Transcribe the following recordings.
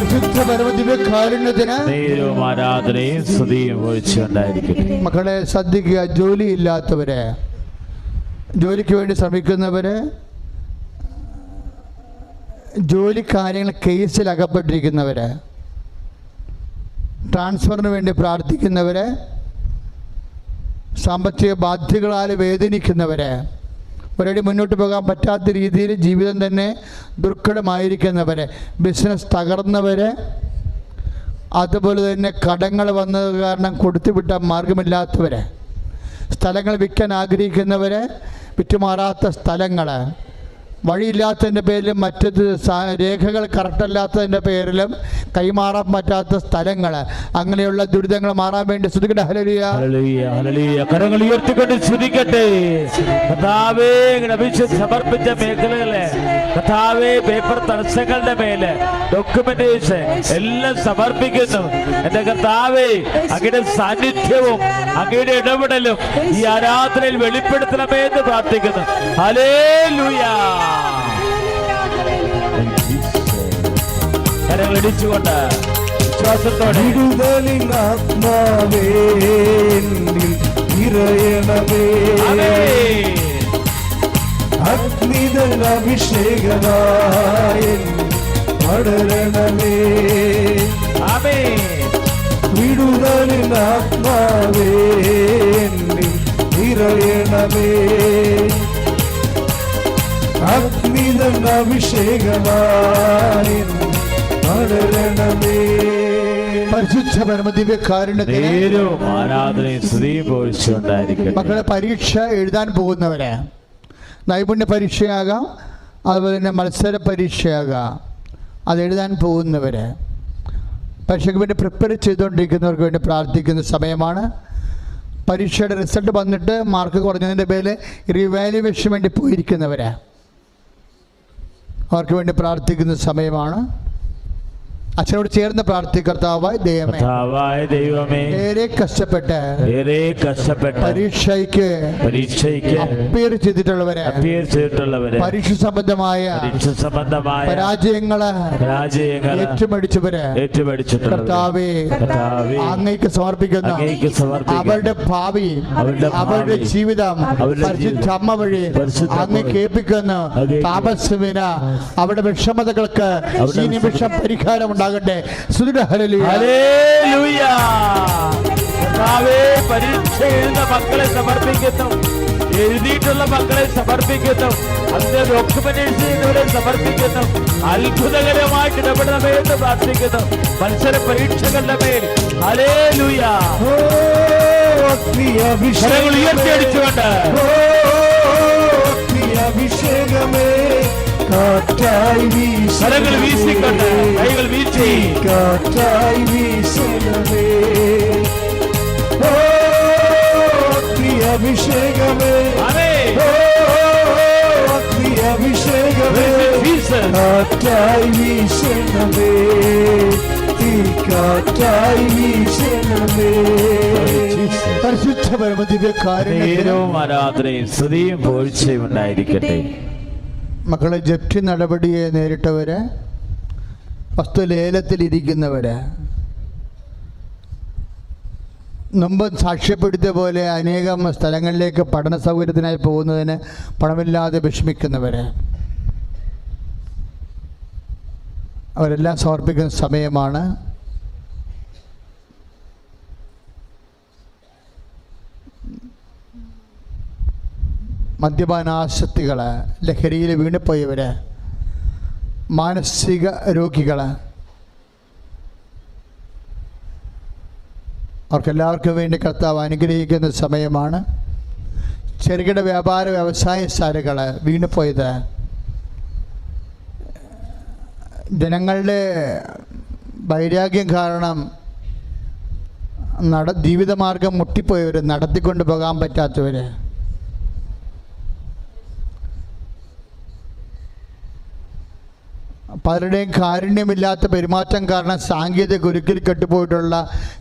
പരിശുദ്ധ പരമദിവ്യ കാരുണ്യത്തിന് നേരവും ആരാധനയും സ്തുതിയും ഒഴിച്ചുകൊണ്ടായിരിക്കട്ടെ. മക്കളെ ശ്രദ്ധിക്കുക ജോലിയില്ലാത്തവരെ ജോലിക്ക് വേണ്ടി ശ്രമിക്കുന്നവര് ജോലി കാര്യങ്ങൾ കേസിൽ അകപ്പെട്ടിരിക്കുന്നവര് ട്രാൻസ്ഫറിന് വേണ്ടി പ്രാർത്ഥിക്കുന്നവര് സാമ്പത്തിക ബാധ്യതകളാൽ വേദനിക്കുന്നവര് ഒരടി മുന്നോട്ട് പോകാൻ പറ്റാത്ത രീതിയിൽ ജീവിതം തന്നെ ദുർഘടമായിരിക്കുന്നവരെ ബിസിനസ് തകർന്നവരെ അതുപോലെ തന്നെ കടങ്ങൾ വന്നത് കാരണം കൊടുത്തുവിട്ട മാർഗമില്ലാത്തവരെ സ്ഥലങ്ങൾ വിൽക്കാൻ ആഗ്രഹിക്കുന്നവരെ വിറ്റുമാറാത്ത സ്ഥലങ്ങൾ വഴിയില്ലാത്തതിന്റെ പേരിലും മറ്റത് സ- രേഖകൾ കറക്റ്റല്ലാത്തതിന്റെ പേരിലും കൈമാറാൻ പറ്റാത്ത സ്ഥലങ്ങൾ അങ്ങനെയുള്ള ദുരിതങ്ങൾ മാറാൻ വേണ്ടി ശ്രദ്ധിക്കട്ടെ. ഹല്ലേലൂയ. കരങ്ങൾ ഉയർത്തിക്കൊണ്ട് സ്തുതിക്കട്ടെ കഥാവേ അഭിഷേകം സമർപ്പിച്ച മേഖലകളെ കഥാവേ പേപ്പർ തടസ്സങ്ങളുടെ മേലെ ഡോക്യുമെന്റേഷൻ എല്ലാം സമർപ്പിക്കുന്നു. എന്റെ കർത്താവേ അങ്ങയുടെ സാന്നിധ്യവും അങ്ങയുടെ ഇടപെടലും ഈ ആരാധനയിൽ വെളിപ്പെടുത്തണമേ എന്ന് പ്രാർത്ഥിക്കുന്നു. ഹലേ കരങ്ങൾ ഇടിച്ചുകൊണ്ട് വിശ്വാസത്തോടെ വിടുതലിൻ ആത്മാവേ അഭിഷേകമായ പടരണമേ. ആത്മാവേ എന്നിൽ നിറയണമേ. അഗ്നിതൻ അഭിഷേകമായ പടരണമേ. മക്കളെ പരീക്ഷ എഴുതാൻ പോകുന്നവരെ നൈപുണ്യ പരീക്ഷയാകാം അതുപോലെ തന്നെ മത്സര പരീക്ഷയാകാം. അത് പോകുന്നവർ പരീക്ഷയ്ക്ക് വേണ്ടി പ്രിപ്പയർ ചെയ്തുകൊണ്ടിരിക്കുന്നവർക്ക് വേണ്ടി പ്രാർത്ഥിക്കുന്ന സമയമാണ്. പരീക്ഷയുടെ റിസൾട്ട് വന്നിട്ട് മാർക്ക് കുറഞ്ഞതിന്റെ പേരിൽ റിവാലുവേഷന് വേണ്ടി പോയിരിക്കുന്നവരാ അവർക്ക് വേണ്ടി പ്രാർത്ഥിക്കുന്ന സമയമാണ്. അച്ഛനോട് ചേർന്ന് പ്രാർത്ഥിക്കർത്താവായി ദൈവമേ കർത്താവായ ദൈവമേ ഏറെ കഷ്ടപ്പെട്ട് ഏറെ കഷ്ടപ്പെട്ട് പരീക്ഷയ്ക്ക് പരീക്ഷയ്ക്ക് അപ്പീർ ചെയ്തിട്ടുള്ളവരെ അപ്പിയർ ചെയ്തിട്ടുള്ളവരെ പരീക്ഷ സംബന്ധമായ പരീക്ഷ സംബന്ധമായ പരാജയങ്ങൾ പരാജയങ്ങൾ ഏറ്റുമടിച്ചവര് ഏറ്റുപടിച്ചിട്ടുള്ളവരെ കർത്താവേ കർത്താവേ, അങ്ങേക്ക് സമർപ്പിക്കുന്ന അങ്ങേക്ക് സമർപ്പിക്കുന്ന അവരുടെ ഭാവി അവരുടെ ജീവിതം പരിശുദ്ധ അമ്മ വഴി അങ്ങേക്ക് ഏൽപ്പിക്കുന്ന താപസ്വിന അവരുടെ വിഷമതകൾക്ക് ഈ നിമിഷം പരിഹാരം ഉണ്ടാകട്ടെ പരീക്ഷ എഴുതുന്ന മക്കളെ സമർപ്പിക്കുന്നു എഴുതിയിട്ടുള്ള മക്കളെ സമർപ്പിക്കുന്നു അതിന്റെ ഡോക്യുമെന്റേഷനുകളെ സമർപ്പിക്കുന്നു അത്ഭുതകരമായിട്ട് ഇടപെടണമേ എന്ന് പ്രാർത്ഥിക്കുന്നു മത്സര പരീക്ഷകളുടെ മേൽ അലേ ലൂയ ഉയർത്തിയടിച്ചുകൊണ്ട് അഭിഷേകമേ കാറ്റായി വീശരങ്ങൾ വീശിക്കൊണ്ട് കൈകൾ വീശി. കാറ്റായി വീശണമേ. ഓ അഭിഷേകമേ. അഭിഷേകമേ. കാറ്റായി വീശണമേ. തീ കാറ്റായി വീശണമേ. പരിശുദ്ധ പരമദിവ്യ കാരുണ്യത്തിന് നേരവും ആരാധനയും സ്തുതിയും പോഴ്ചയും ഉണ്ടായിരിക്കട്ടെ. മക്കളെ ജപ്തി നടപടിയെ നേരിട്ടവര് വസ്തു ലേലത്തിലിരിക്കുന്നവര്. മുമ്പ് സാക്ഷ്യപ്പെടുത്തിയ പോലെ അനേകം സ്ഥലങ്ങളിലേക്ക് പഠന സൗകര്യത്തിനായി പോകുന്നതിന് പണമില്ലാതെ വിഷമിക്കുന്നവര്. അവരെല്ലാം സമർപ്പിക്കുന്ന സമയമാണ്. മദ്യപാനാസക്തികൾ ലഹരിയിൽ വീണുപോയവർ മാനസിക രോഗികൾ അവർക്കെല്ലാവർക്കും വേണ്ടി കർത്താവ് അനുഗ്രഹിക്കുന്ന സമയമാണ്. ചെറുകിട വ്യാപാര വ്യവസായ ശാലകൾ വീണുപോയത് ജനങ്ങളുടെ വൈരാഗ്യം കാരണം നട ജീവിതമാർഗം മുട്ടിപ്പോയവർ നടത്തിക്കൊണ്ട് പോകാൻ പറ്റാത്തവർ പലരുടെയും കാരുണ്യമില്ലാത്ത പെരുമാറ്റം കാരണം സാങ്കേതിക ഗുരുക്കിൽ കെട്ടുപോയിട്ടുള്ള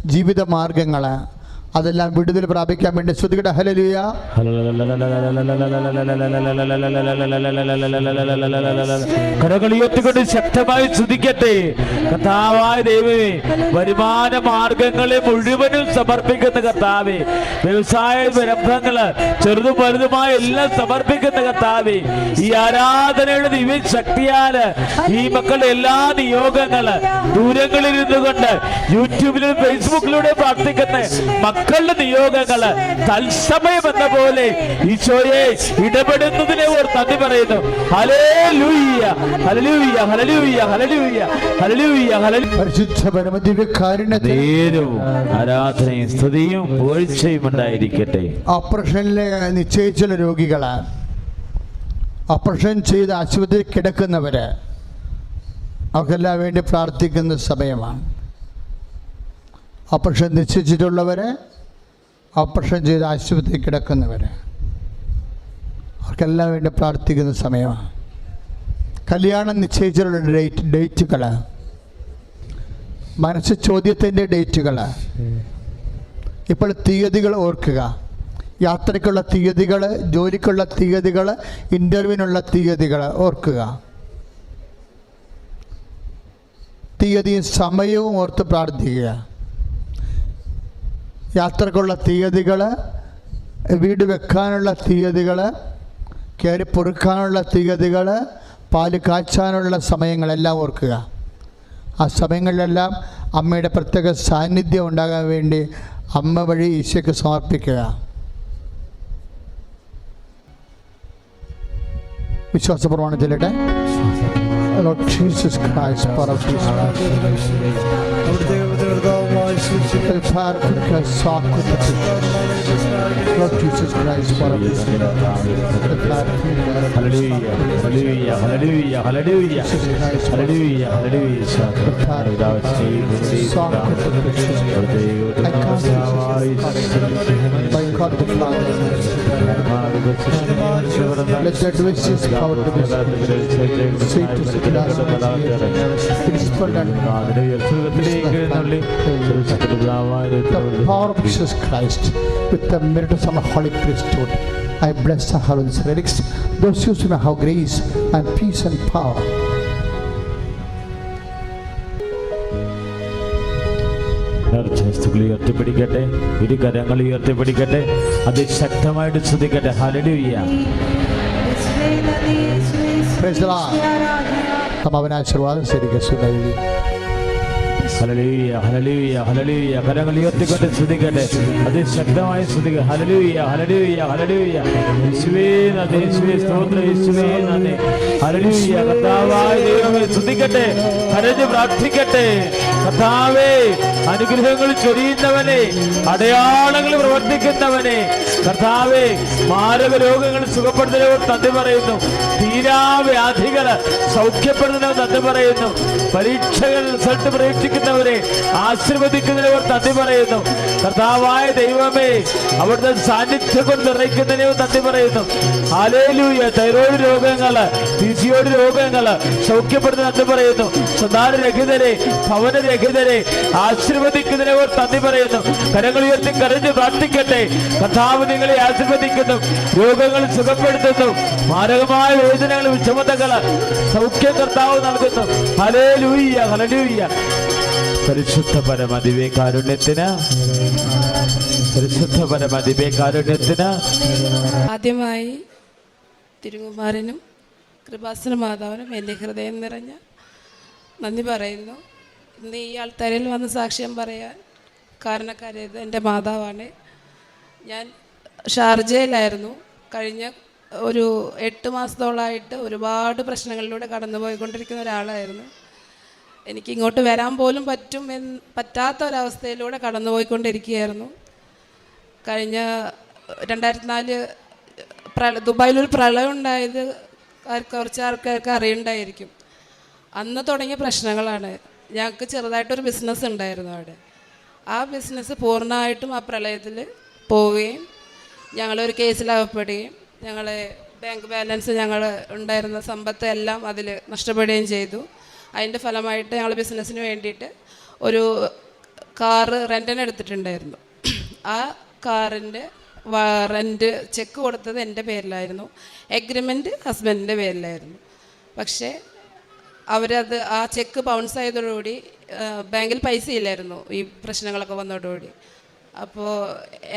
ജീവിത മാർഗങ്ങൾ അതെല്ലാം വിടുതൽ പ്രാപിക്കാൻ വേണ്ടി ശ്രുതികട ഹലലിയ കരകളിയൊത്തുകൊണ്ട് ശക്തമായി ശ്രുതിക്കട്ടെ കർത്താവായ ദൈവമേ വരുമാന മാർഗങ്ങളെ മുഴുവനും സമർപ്പിക്കുന്ന കർത്താവേ വ്യവസായ ബന്ധങ്ങൾ ചെറുതും വലുതുമായ എല്ലാം സമർപ്പിക്കുന്ന കർത്താവേ ഈ ആരാധനയുടെ ദിവ്യ ശക്തിയാൽ ഈ മക്കളുടെ എല്ലാ നിയോഗങ്ങൾ ദൂരങ്ങളിൽ ഇരുന്നുകൊണ്ട് യൂട്യൂബിലും ഫേസ്ബുക്കിലൂടെ പ്രാർത്ഥിക്കുന്ന മക്കളുടെ നിയോഗങ്ങൾ തത്സമയം എന്ന പോലെ ഈശോയെ ഇടപെടുന്നതിനെ ഓർ നന്ദി പറയുന്നു. ആരാധനയും സ്തുതിയും പുകഴ്ചയും ഉണ്ടായിരിക്കട്ടെ. ഓപ്പറേഷനിലെ നിശ്ചയിച്ചുള്ള രോഗികൾ ഓപ്പറേഷൻ ചെയ്ത് ആശുപത്രിയിൽ കിടക്കുന്നവര് അവർക്കെല്ലാം വേണ്ടി പ്രാർത്ഥിക്കുന്ന സമയമാണ്. ഓപ്പറേഷൻ നിശ്ചയിച്ചിട്ടുള്ളവർ ഓപ്പറേഷൻ ചെയ്ത് ആശുപത്രി കിടക്കുന്നവർ അവർക്കെല്ലാം വേണ്ടി പ്രാർത്ഥിക്കുന്ന സമയമാണ്. കല്യാണം നിശ്ചയിച്ചിട്ടുള്ള ഡേറ്റ് ഡേറ്റുകൾ മനസ്സ് ചോദ്യത്തിന്റെ ഡേറ്റുകൾ ഇപ്പോൾ തീയതികൾ ഓർക്കുക. യാത്രയ്ക്കുള്ള തീയതികൾ ജോലിക്കുള്ള തീയതികൾ ഇന്റർവ്യൂവിനുള്ള തീയതികൾ ഓർക്കുക. തീയതിയും സമയവും ഓർത്ത് പ്രാർത്ഥിക്കുക. യാത്രക്കുള്ള തീയതികൾ വീട് വെക്കാനുള്ള തീയതികൾ കയറി പൊറുക്കാനുള്ള തീയതികൾ പാൽ കാച്ചാനുള്ള സമയങ്ങളെല്ലാം ഓർക്കുക. ആ സമയങ്ങളിലെല്ലാം അമ്മയുടെ പ്രത്യേക സാന്നിധ്യം ഉണ്ടാകാൻ വേണ്ടി അമ്മ വഴി ഈശോയ്ക്ക് സമർപ്പിക്കുക. വിശ്വാസ പ്രമാണം ചെല്ലട്ടെ Christ Jesus Christ, Father of Jesus അവിടുത്തെ കർത്താവുമായ ശിശുക്കൾ Lord Jesus Christ, for our Hallelujah, hallelujah, hallelujah, hallelujah, hallelujah, hallelujah. Let that which is power to be sweet to the power of Jesus Christ with the merit of some holy priesthood. I bless the holy relics, those who may have grace and peace and power. നേർച്ചസ്തുക്കൾ ഉയർത്തിപ്പിടിക്കട്ടെ ഇരു കരങ്ങൾ ഉയർത്തിപ്പിടിക്കട്ടെ അതിശക്തമായിട്ട് ശ്രദ്ധിക്കട്ടെ hallelujah Praise the Lord. സമാപനാശീർവാദം അതിശക്തമായി യേശുവേ ദൈവമേ കരഞ്ഞ് പ്രാർത്ഥിക്കട്ടെ. കർത്താവേ അനുഗ്രഹങ്ങൾ ചൊരിയുന്നവനെ അടയാളങ്ങൾ പ്രവർത്തിക്കുന്നവനെ. കർത്താവേ മാരക രോഗങ്ങൾ സുഖപ്പെടുത്തുന്നവർ നന്ദി പറയുന്നു. തീരാവ്യാധികൾ സൗഖ്യപ്പെടുന്നവർ നന്ദി പറയുന്നു. പരീക്ഷകൾ റിസൾട്ട് പ്രതീക്ഷിക്കുന്നവരെ ആശീർവദിക്കുന്നതിനവർ നന്ദി പറയുന്നു. കർത്താവായ ദൈവമേ അവിടുത്തെ സാന്നിധ്യം കൊണ്ട് നിറയ്ക്കുന്നതിനവർ നന്ദി പറയുന്നു. ഹാലേലൂയ തൈറോയ്ഡ് രോഗങ്ങൾ ഒ രോഗങ്ങൾ സൗഖ്യപ്പെടുന്ന നന്ദി പറയുന്നു. സന്താനരഹിതരെ ഭവനരഹിതരെ ആശീർവദിക്കുന്നതിനവർ നന്ദി പറയുന്നു. കരങ്ങൾ ഉയർത്തി കരഞ്ഞ് പ്രാർത്ഥിക്കട്ടെ. കർത്താവ് നിങ്ങളെ ആശീർവദിക്കുന്നു. രോഗങ്ങൾ സുഖപ്പെടുത്തുന്നു. മാരകമായ വേദനകൾ വിഷമതകൾ സൗഖ്യം കർത്താവ് നൽകുന്നു. ഹലേലൂയ്യ ഹലലൂയ്യ പരിശുദ്ധ പരമതിവേ കാരുണ്യത്തിന് പരിശുദ്ധ പരമതിവേ കാരുണ്യത്തിന് ആദ്യമായി തിരുകുമാരനും കൃപാസന മാതാവിനും എന്റെ ഹൃദയം നിറഞ്ഞ നന്ദി പറയുന്നു. ഇന്ന് ഈ ആൾത്താരിൽ വന്ന് സാക്ഷ്യം പറയാൻ കാരണക്കാരേത് എന്റെ മാതാവാണ്. ഞാൻ ഷാർജയിലായിരുന്നു. കഴിഞ്ഞ ഒരു എട്ട് മാസത്തോളമായിട്ട് ഒരുപാട് പ്രശ്നങ്ങളിലൂടെ കടന്നുപോയിക്കൊണ്ടിരിക്കുന്ന ഒരാളായിരുന്നു. എനിക്ക് ഇങ്ങോട്ട് വരാൻ പോലും പറ്റും എന്ന് പറ്റാത്ത ഒരവസ്ഥയിലൂടെ കടന്നുപോയിക്കൊണ്ടിരിക്കുകയായിരുന്നു. കഴിഞ്ഞ രണ്ടായിരത്തി നാല് പ്രള ദുബായിലൊരു പ്രളയം ഉണ്ടായത് കുറച്ച് ആൾക്കാർക്ക് അറിയണ്ടായിരിക്കും. അന്ന് തുടങ്ങിയ പ്രശ്നങ്ങളാണ്. ഞങ്ങൾക്ക് ചെറുതായിട്ടൊരു ബിസിനസ് ഉണ്ടായിരുന്നു അവിടെ. ആ ബിസിനസ് പൂർണമായിട്ടും ആ പ്രളയത്തിൽ പോവുകയും ഞങ്ങളൊരു കേസിലകപ്പെടുകയും ഞങ്ങളെ ബാങ്ക് ബാലൻസ് ഞങ്ങൾ ഉണ്ടായിരുന്ന സമ്പത്ത് എല്ലാം അതിൽ നഷ്ടപ്പെടുകയും ചെയ്തു. അതിന്റെ ഫലമായിട്ട് ഞങ്ങൾ ബിസിനസ്സിന് വേണ്ടിയിട്ട് ഒരു കാറ് റെന്റിന് എടുത്തിട്ടുണ്ടായിരുന്നു. ആ കാറിന്റെ റെന്റ് ചെക്ക് കൊടുത്തത് എന്റെ പേരിലായിരുന്നു. എഗ്രിമെന്റ് ഹസ്ബൻഡിന്റെ പേരിലായിരുന്നു. പക്ഷേ അവരത് ആ ചെക്ക് ബൗൺസ് ആയതോടുകൂടി ബാങ്കിൽ പൈസ ഇല്ലായിരുന്നു ഈ പ്രശ്നങ്ങളൊക്കെ വന്നതോടുകൂടി. അപ്പോൾ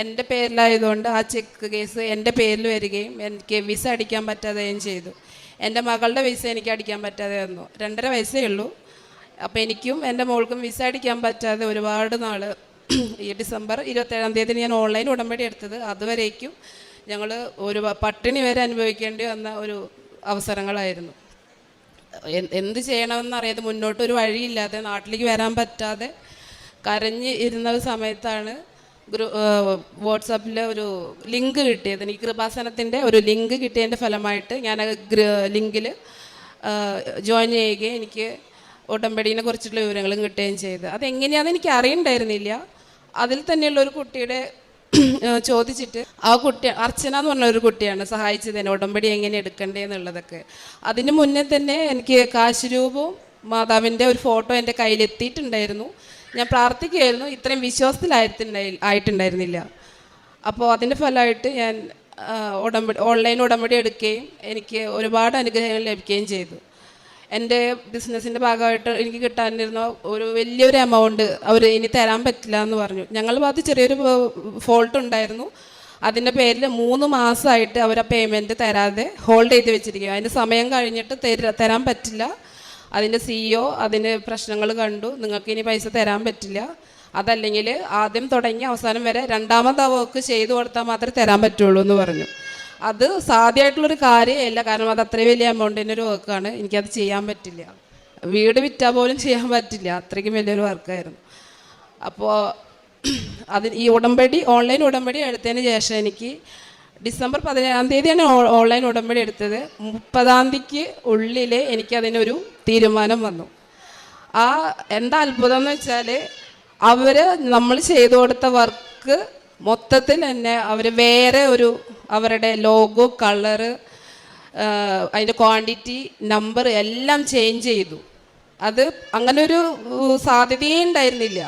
എന്റെ പേരിലായതുകൊണ്ട് ആ ചെക്ക് കേസ് എന്റെ പേരിൽ വരികയും എനിക്ക് വിസ അടിക്കാൻ പറ്റാതെയും ചെയ്തു. എന്റെ മകളുടെ വിസ എനിക്ക് അടിക്കാൻ പറ്റാതെ വന്നു. രണ്ടര വയസ്സേ ഉള്ളൂ. അപ്പോൾ എനിക്കും എന്റെ മോൾക്കും വിസ അടിക്കാൻ പറ്റാതെ ഒരുപാട് നാൾ ഈ ഡിസംബർ ഇരുപത്തേഴാം തീയതി ഞാൻ ഓൺലൈൻ ഉടമ്പടി എടുത്തത്. അതുവരേക്കും ഞങ്ങൾ ഒരു പട്ടിണി വരെ അനുഭവിക്കേണ്ടി വന്ന ഒരു അവസരങ്ങളായിരുന്നു. എന്ത് ചെയ്യണമെന്ന് അറിയാതെ മുന്നോട്ട് ഒരു വഴിയില്ലാതെ നാട്ടിലേക്ക് വരാൻ പറ്റാതെ കരഞ്ഞ് ഇരുന്ന സമയത്താണ് ഗ്രൂ വാട്സാപ്പിൽ ഒരു ലിങ്ക് കിട്ടിയത്. ഈ കൃപാസനത്തിന്റെ ഒരു ലിങ്ക് കിട്ടിയതിന്റെ ഫലമായിട്ട് ഞാൻ ലിങ്കിൽ ജോയിൻ ചെയ്യുകയും എനിക്ക് ഉടമ്പടീനെ കുറിച്ചുള്ള വിവരങ്ങളും കിട്ടുകയും ചെയ്തു. അതെങ്ങനെയാണെന്ന് എനിക്ക് അറിയണ്ടായിരുന്നില്ല. അതിൽ തന്നെയുള്ള ഒരു കുട്ടിയുടെ ചോദിച്ചിട്ട് ആ കുട്ടി അർച്ചന എന്ന് പറഞ്ഞ ഒരു കുട്ടിയാണ് സഹായിച്ചത് എന്നെ ഉടമ്പടി എങ്ങനെ എടുക്കണ്ടേ എന്നുള്ളതൊക്കെ അതിന് മുന്നേ തന്നെ എനിക്ക് കാശുരൂപവും മാതാവിന്റെ ഒരു ഫോട്ടോ എന്റെ കയ്യിൽ എത്തിയിട്ടുണ്ടായിരുന്നു ഞാൻ പ്രാർത്ഥിക്കുകയായിരുന്നു. ഇത്രയും വിശ്വാസത്തിലായിട്ടുണ്ടായി ആയിട്ടുണ്ടായിരുന്നില്ല. അപ്പോൾ അതിന്റെ ഫലമായിട്ട് ഞാൻ ഉടമ്പടി ഓൺലൈൻ ഉടമ്പടി എടുക്കുകയും എനിക്ക് ഒരുപാട് അനുഗ്രഹങ്ങൾ ലഭിക്കുകയും ചെയ്തു. എന്റെ ബിസിനസ്സിന്റെ ഭാഗമായിട്ട് എനിക്ക് കിട്ടാനിരുന്ന ഒരു വലിയൊരു എമൗണ്ട് അവർ ഇനി തരാൻ പറ്റില്ല എന്ന് പറഞ്ഞു. ഞങ്ങൾ ഭാഗത്ത് ചെറിയൊരു ഫോൾട്ട് ഉണ്ടായിരുന്നു. അതിന്റെ പേരിൽ മൂന്ന് മാസമായിട്ട് അവർ ആ പേയ്മെന്റ് തരാതെ ഹോൾഡ് ചെയ്ത് വെച്ചിരിക്കുക അതിന്റെ സമയം കഴിഞ്ഞിട്ട് തരാൻ പറ്റില്ല. അതിന്റെ സിഇഒ അതിന്റെ പ്രശ്നങ്ങൾ കണ്ടു. നിങ്ങൾക്ക് ഇനി പൈസ തരാൻ പറ്റില്ല. അതല്ലെങ്കിൽ ആദ്യം തുടങ്ങി അവസാനം വരെ രണ്ടാമത് വർക്ക് ചെയ്തു കൊടുത്താൽ മാത്രമേ തരാൻ പറ്റുള്ളൂ എന്ന് പറഞ്ഞു. അത് സാധ്യമായിട്ടുള്ളൊരു കാര്യമല്ല. കാരണം അത് അത്രയും വലിയ എമൗണ്ടിന്റെ ഒരു വർക്കാണ് എനിക്കത് ചെയ്യാൻ പറ്റില്ല. വീട് വിറ്റാൽ പോലും ചെയ്യാൻ പറ്റില്ല. അത്രയ്ക്കും വലിയൊരു വർക്കായിരുന്നു അപ്പോൾ അതിന് ഈ ഉടമ്പടി ഓൺലൈൻ ഉടമ്പടി എടുത്തതിന് ശേഷം എനിക്ക് ഡിസംബർ പതിനേഴാം തീയതിയാണ് ഓൺലൈൻ ഉടമ്പടി എടുത്തത്. മുപ്പതാം തീയതിക്ക് ഉള്ളിൽ എനിക്കതിനൊരു തീരുമാനം വന്നു. ആ എന്താ അത്ഭുതം എന്ന് വെച്ചാൽ അവർ നമ്മൾ ചെയ്തു കൊടുത്ത വർക്ക് മൊത്തത്തിൽ തന്നെ അവർ വേറെ ഒരു അവരുടെ ലോഗോ കളറ് അതിന്റെ ക്വാണ്ടിറ്റി നമ്പർ എല്ലാം ചേഞ്ച് ചെയ്തു. അത് അങ്ങനൊരു സാധ്യതയേ ഉണ്ടായിരുന്നില്ല.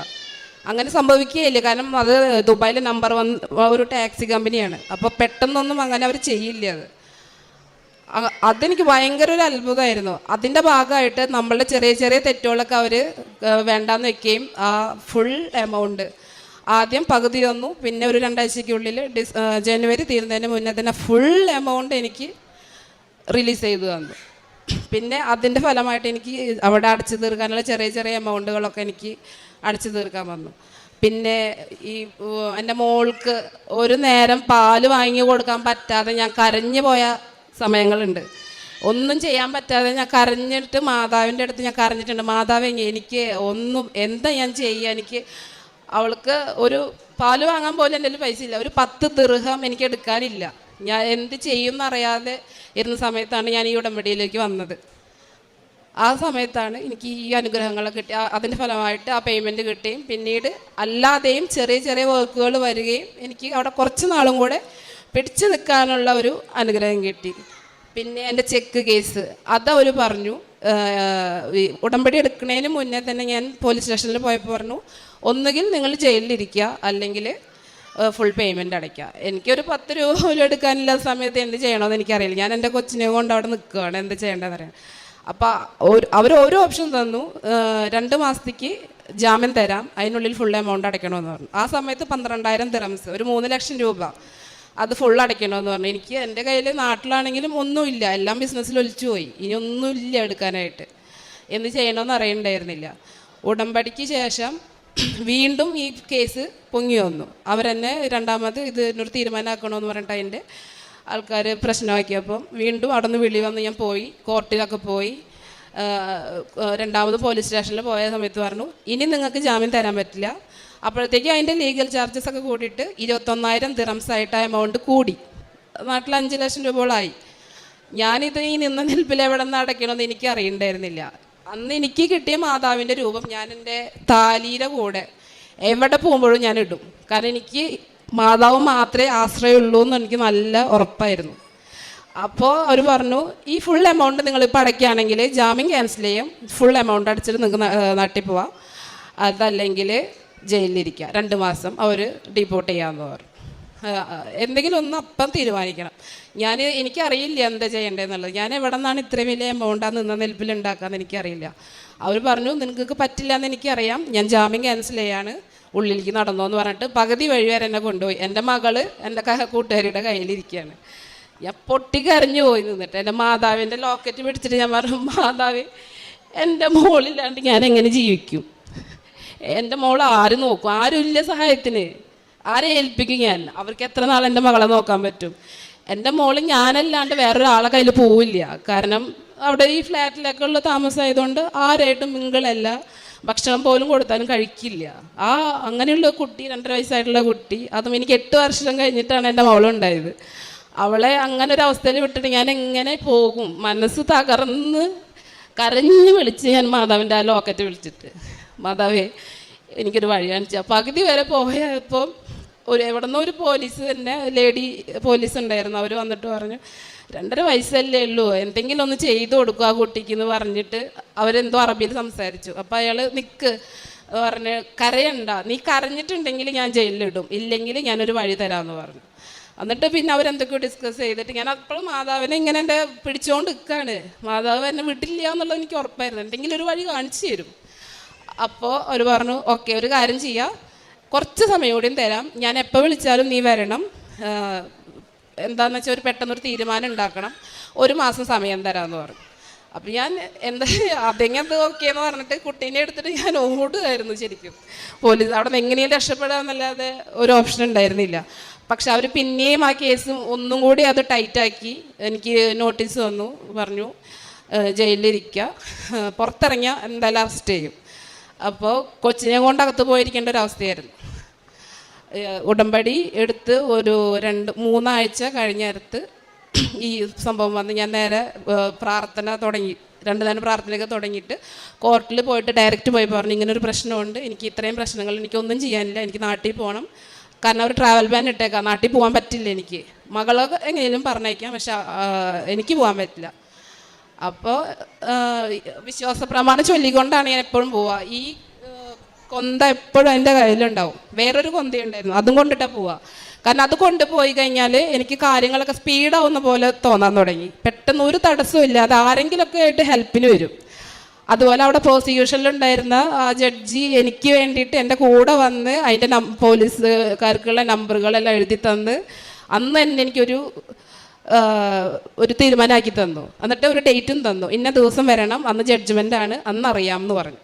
അങ്ങനെ സംഭവിക്കുകയില്ല. കാരണം അത് ദുബായിലെ നമ്പർ വൺ ഒരു ടാക്സി കമ്പനിയാണ്. അപ്പോൾ പെട്ടെന്നൊന്നും അങ്ങനെ അവർ ചെയ്യില്ല അത്. അതെനിക്ക് ഭയങ്കര ഒരു അത്ഭുതമായിരുന്നു. അതിന്റെ ഭാഗമായിട്ട് നമ്മളുടെ ചെറിയ ചെറിയ തെറ്റുകളൊക്കെ അവർ വേണ്ടാന്ന് വെക്കുകയും ആ ഫുൾ എമൗണ്ട് ആദ്യം പകുതി തന്നു. പിന്നെ ഒരു രണ്ടാഴ്ചയ്ക്കുള്ളിൽ ഡിസ് ജനുവരി തീരുന്നതിന് മുന്നേ തന്നെ ഫുൾ എമൗണ്ട് എനിക്ക് റിലീസ് ചെയ്തു തന്നു. പിന്നെ അതിന്റെ ഫലമായിട്ട് എനിക്ക് അവിടെ അടച്ചു തീർക്കാനുള്ള ചെറിയ ചെറിയ എമൗണ്ടുകളൊക്കെ എനിക്ക് അടച്ചു തീർക്കാൻ വന്നു. പിന്നെ ഈ എന്റെ മോൾക്ക് ഒരു നേരം പാൽ വാങ്ങി കൊടുക്കാൻ പറ്റാതെ ഞാൻ കരഞ്ഞു പോയ സമയങ്ങളുണ്ട്. ഒന്നും ചെയ്യാൻ പറ്റാതെ ഞാൻ കരഞ്ഞിട്ട് മാതാവിന്റെ അടുത്ത് ഞാൻ കരഞ്ഞിട്ടുണ്ട്. മാതാവ് എനിക്ക് ഒന്നും എന്താ ഞാൻ ചെയ്യുക എനിക്ക് അവൾക്ക് ഒരു പാൽ വാങ്ങാൻ പോലും എന്റെ പൈസ ഇല്ല. ഒരു പത്ത് ദൃഹം എനിക്ക് എടുക്കാനില്ല. ഞാൻ എന്ത് ചെയ്യും എന്നറിയാതെ ഇരുന്ന സമയത്താണ് ഞാൻ ഈ ഉടമ്പടിയിലേക്ക് വന്നത്. ആ സമയത്താണ് എനിക്ക് ഈ അനുഗ്രഹങ്ങൾ കിട്ടി. അതിന്റെ ഫലമായിട്ട് ആ പേയ്മെന്റ് കിട്ടുകയും പിന്നീട് അല്ലാതെയും ചെറിയ ചെറിയ വർക്കുകൾ വരികയും എനിക്ക് അവിടെ കുറച്ച് നാളും കൂടെ പിടിച്ചു നിൽക്കാനുള്ള ഒരു അനുഗ്രഹം കിട്ടി. പിന്നെ എന്റെ ചെക്ക് കേസ് അതവർ പറഞ്ഞു ഉടമ്പടി എടുക്കുന്നതിന് മുന്നേ തന്നെ ഞാൻ പോലീസ് സ്റ്റേഷനിൽ പോയപ്പോൾ പറഞ്ഞു ഒന്നുകിൽ നിങ്ങൾ ജയിലിലിരിക്കുക അല്ലെങ്കിൽ ഫുൾ പേയ്മെന്റ് അടയ്ക്കുക. എനിക്കൊരു പത്ത് രൂപ പോലും എടുക്കാനില്ലാത്ത സമയത്ത് എന്ത് ചെയ്യണമെന്ന് എനിക്കറിയില്ല. ഞാൻ എന്റെ കൊച്ചിനെ കൊണ്ട് അവിടെ നിൽക്കുകയാണ്. എന്ത് ചെയ്യേണ്ടതെന്ന് അറിയാം അപ്പോൾ അവർ ഓരോ ഓപ്ഷൻ തന്നു. രണ്ട് മാസത്തേക്ക് ജാമ്യം തരാം. അതിനുള്ളിൽ ഫുൾ എമൗണ്ട് അടയ്ക്കണമെന്ന് പറഞ്ഞു. ആ സമയത്ത് പന്ത്രണ്ടായിരം ദിറംസ് ഒരു മൂന്ന് ലക്ഷം രൂപ അത് ഫുൾ അടയ്ക്കണമെന്ന് പറഞ്ഞു. എനിക്ക് എന്റെ കയ്യിൽ നാട്ടിലാണെങ്കിലും ഒന്നുമില്ല എല്ലാം ബിസിനസ്സിൽ ഒലിച്ചു പോയി. ഇനി ഒന്നുമില്ല എടുക്കാനായിട്ട്. എന്ത് ചെയ്യണമെന്ന് അറിയണ്ടായിരുന്നില്ല. ഉടമ്പടിക്ക് ശേഷം വീണ്ടും ഈ കേസ് പൊങ്ങി വന്നു. അവരെന്നെ രണ്ടാമത് ഇതിനൊരു തീരുമാനമാക്കണമെന്ന് പറഞ്ഞിട്ട് അതിന്റെ ആൾക്കാർ പ്രശ്നമാക്കിയപ്പം വീണ്ടും അവിടെ നിന്ന് വിളി വന്ന് ഞാൻ പോയി കോർട്ടിലൊക്കെ പോയി. രണ്ടാമത് പോലീസ് സ്റ്റേഷനിൽ പോയ സമയത്ത് പറഞ്ഞു ഇനി നിങ്ങൾക്ക് ജാമ്യം തരാൻ പറ്റില്ല. അപ്പോഴത്തേക്കും അതിന്റെ ലീഗൽ ചാർജസ് ഒക്കെ കൂടിയിട്ട് ഇരുപത്തൊന്നായിരം ദിറംസ് ആയിട്ട് എമൗണ്ട് കൂടി. നാട്ടിൽ അഞ്ച് ലക്ഷം രൂപകളായി ഞാനിത് ഈ നിന്ന നിൽപ്പിൽ എവിടെ നിന്ന് അടയ്ക്കണമെന്ന് എനിക്ക് അറിയണ്ടായിരുന്നില്ല. അന്ന് എനിക്ക് കിട്ടിയ മാതാവിന്റെ രൂപം ഞാൻ എന്റെ താലിയുടെ കൂടെ എവിടെ പോകുമ്പോഴും ഞാൻ ഇടും. കാരണം എനിക്ക് മാതാവ് മാത്രമേ ആശ്രയമുള്ളൂ എന്ന് എനിക്ക് നല്ല ഉറപ്പായിരുന്നു. അപ്പോൾ അവർ പറഞ്ഞു ഈ ഫുൾ എമൗണ്ട് നിങ്ങൾ ഇപ്പോൾ അടയ്ക്കുകയാണെങ്കിൽ ജാമ്യം ക്യാൻസൽ ചെയ്യും. ഫുൾ എമൗണ്ട് അടച്ചിട്ട് നിങ്ങൾക്ക് നാട്ടിൽ പോവാം അതല്ലെങ്കിൽ ജയിലിലിരിക്കുക രണ്ട് മാസം അവർ ഡിപ്പോർട്ട് ചെയ്യാമെന്ന് പറഞ്ഞു. എന്തെങ്കിലും ഒന്ന് അപ്പം തീരുമാനിക്കണം. ഞാൻ എനിക്കറിയില്ല എന്താ ചെയ്യേണ്ടതെന്നുള്ളത്. ഞാൻ എവിടെ നിന്നാണ് ഇത്രയും വലിയ എമൗണ്ട് ആ നിന്ന നെൽപ്പിൽ ഉണ്ടാക്കാമെന്ന് എനിക്കറിയില്ല. അവർ പറഞ്ഞു നിങ്ങൾക്ക് പറ്റില്ല എന്ന് എനിക്കറിയാം. ഞാൻ ജാമ്യം ക്യാൻസൽ ചെയ്യാണ്. ഉള്ളിലേക്ക് നടന്നോ എന്ന് പറഞ്ഞിട്ട് പകുതി വഴി വരെ എന്നെ കൊണ്ടുപോയി. എന്റെ മകൾ എന്റെ കഹ കൂട്ടുകാരിയുടെ കയ്യിലിരിക്കുകയാണ്. ഞാൻ പൊട്ടിക്കരഞ്ഞു പോയി നിന്നിട്ട്. എന്റെ മാതാവിന്റെ ലോക്കറ്റ് പിടിച്ചിട്ട് ഞാൻ പറഞ്ഞു മാതാവ് എന്റെ മോളില്ലാണ്ട് ഞാൻ എങ്ങനെ ജീവിക്കും? എന്റെ മോൾ ആര് നോക്കും? ആരുമില്ല സഹായത്തിന്? ആരെ ഏൽപ്പിക്കും ഞാൻ? അവർക്ക് എത്ര നാൾ എന്റെ മകളെ നോക്കാൻ പറ്റും? എന്റെ മോൾ ഞാനല്ലാണ്ട് വേറൊരാളെ കയ്യിൽ പോവില്ല. കാരണം അവിടെ ഈ ഫ്ലാറ്റിലൊക്കെ ഉള്ള താമസമായതുകൊണ്ട് ആരായിട്ടും മിങ്കിളല്ല. ഭക്ഷണം പോലും കൊടുത്താലും കഴിക്കില്ല. ആ അങ്ങനെയുള്ള കുട്ടി രണ്ടര വയസ്സായിട്ടുള്ള കുട്ടി അതും എനിക്ക് എട്ട് വർഷം കഴിഞ്ഞിട്ടാണ് എന്റെ മകളുണ്ടായത് അവളെ അങ്ങനെ ഒരു അവസ്ഥയിൽ വിട്ടിട്ട് ഞാൻ എങ്ങനെ പോകും? മനസ്സ് തകർന്ന് കരഞ്ഞ് വിളിച്ച് ഞാൻ മാതാവിന്റെ ആ ലോക്കറ്റ് വിളിച്ചിട്ട്. മാതാവേ എനിക്കൊരു വഴി കാണിച്ചു പകുതി വരെ പോയപ്പോൾ ഒരു എവിടെ നിന്നോ ഒരു പോലീസ് തന്നെ ലേഡി പോലീസ് ഉണ്ടായിരുന്നു അവർ വന്നിട്ട് പറഞ്ഞു രണ്ടര വയസ്സല്ലേ ഉള്ളൂ. എന്തെങ്കിലും ഒന്ന് ചെയ്തു കൊടുക്കുക ആ കുട്ടിക്ക് എന്ന് പറഞ്ഞിട്ട് അവരെന്തോ അറബിയിൽ സംസാരിച്ചു. അപ്പോൾ അയാൾ നിൽക്ക് പറഞ്ഞ് കരയണ്ട. നീ കരഞ്ഞിട്ടുണ്ടെങ്കിൽ ഞാൻ ജയിലിലിടും. ഇല്ലെങ്കിൽ ഞാനൊരു വഴി തരാമെന്ന് പറഞ്ഞു. എന്നിട്ട് പിന്നെ അവരെന്തൊക്കെയോ ഡിസ്കസ് ചെയ്തിട്ട് ഞാൻ അപ്പോഴും മാതാവിനെ ഇങ്ങനെ എന്റെ പിടിച്ചുകൊണ്ട് നിൽക്കുകയാണ് മാതാവ് എന്നെ വിട്ടില്ല എന്നുള്ളത് എനിക്ക് ഉറപ്പായിരുന്നു. എന്തെങ്കിലും ഒരു വഴി കാണിച്ചു തരും. അപ്പോൾ അവർ പറഞ്ഞു ഓക്കെ ഒരു കാര്യം ചെയ്യാം. കുറച്ച് സമയം കൂടിയും തരാം. ഞാൻ എപ്പോൾ വിളിച്ചാലും നീ വരണം. എന്താണെന്ന് വെച്ചാൽ ഒരു പെട്ടെന്നൊരു തീരുമാനം ഉണ്ടാക്കണം. ഒരു മാസം സമയം തരാമെന്ന് പറഞ്ഞു. അപ്പം ഞാൻ എന്താ അതെങ്ങനെ ഓക്കെ എന്ന് പറഞ്ഞിട്ട് കുട്ടീനെ എടുത്തിട്ട് ഞാൻ ഓടുകയായിരുന്നു ശരിക്കും. പോലീസ് അവിടെ നിന്ന് എങ്ങനെയും രക്ഷപ്പെടാമെന്നല്ലാതെ ഒരു ഓപ്ഷൻ ഉണ്ടായിരുന്നില്ല. പക്ഷെ അവർ പിന്നെയും ആ കേസ് ഒന്നും കൂടി അത് ടൈറ്റാക്കി എനിക്ക് നോട്ടീസ് വന്നു. പറഞ്ഞു ജയിലിലിരിക്കുക പുറത്തിറങ്ങിയ എന്തായാലും അറസ്റ്റ് ചെയ്യും. അപ്പോൾ കൊച്ചിനെ കൊണ്ട് അകത്ത് പോയിരിക്കേണ്ട ഒരു അവസ്ഥയായിരുന്നു. ഉടമ്പടി എടുത്ത് ഒരു രണ്ട് മൂന്നാഴ്ച കഴിഞ്ഞടുത്ത് ഈ സംഭവം വന്ന് ഞാൻ നേരെ പ്രാർത്ഥന തുടങ്ങി. രണ്ട് നേരം പ്രാർത്ഥനയൊക്കെ തുടങ്ങിയിട്ട് കോർട്ടിൽ പോയിട്ട് ഡയറക്റ്റ് പോയി പറഞ്ഞു ഇങ്ങനെ ഒരു പ്രശ്നമുണ്ട്. എനിക്ക് ഇത്രയും പ്രശ്നങ്ങൾ എനിക്കൊന്നും ചെയ്യാനില്ല. എനിക്ക് നാട്ടിൽ പോകണം കാരണം അവർ ട്രാവൽ ബാൻ ഇട്ടേക്കാം. നാട്ടിൽ പോകാൻ പറ്റില്ല എനിക്ക്. മകളൊക്കെ എങ്ങനെയും പറഞ്ഞേക്കാം പക്ഷെ എനിക്ക് പോകാൻ പറ്റില്ല. അപ്പോൾ വിശ്വാസ പ്രമാണം ചൊല്ലിക്കൊണ്ടാണ് ഞാൻ എപ്പോഴും പോവുക ഈ കൊന്ത എപ്പോഴും എന്റെ കയ്യിലുണ്ടാവും. വേറൊരു കൊന്തയുണ്ടായിരുന്നു. അതും കൊണ്ടിട്ടാണ് പോവുക കാരണം അത് കൊണ്ടുപോയി കഴിഞ്ഞാൽ എനിക്ക് കാര്യങ്ങളൊക്കെ സ്പീഡാവുന്ന പോലെ തോന്നാൻ തുടങ്ങി. പെട്ടെന്ന് ഒരു തടസ്സവും അത് ആരെങ്കിലുമൊക്കെ ആയിട്ട് ഹെൽപ്പിന് വരും. അതുപോലെ അവിടെ പ്രോസിക്യൂഷനിലുണ്ടായിരുന്ന ആ ജഡ്ജി എനിക്ക് വേണ്ടിയിട്ട് എന്റെ കൂടെ വന്ന് അതിന്റെ നം പോലീസുകാർക്കുള്ള നമ്പറുകളെല്ലാം എഴുതി തന്ന് അന്ന് തന്നെ എനിക്കൊരു ഒരു തീരുമാനമാക്കി തന്നു. എന്നിട്ട് ഒരു ഡേറ്റും തന്നു. ഇന്ന ദിവസം വരണം അന്ന് ജഡ്ജ്മെന്റ് ആണ് അന്ന് അറിയാമെന്ന് പറഞ്ഞു.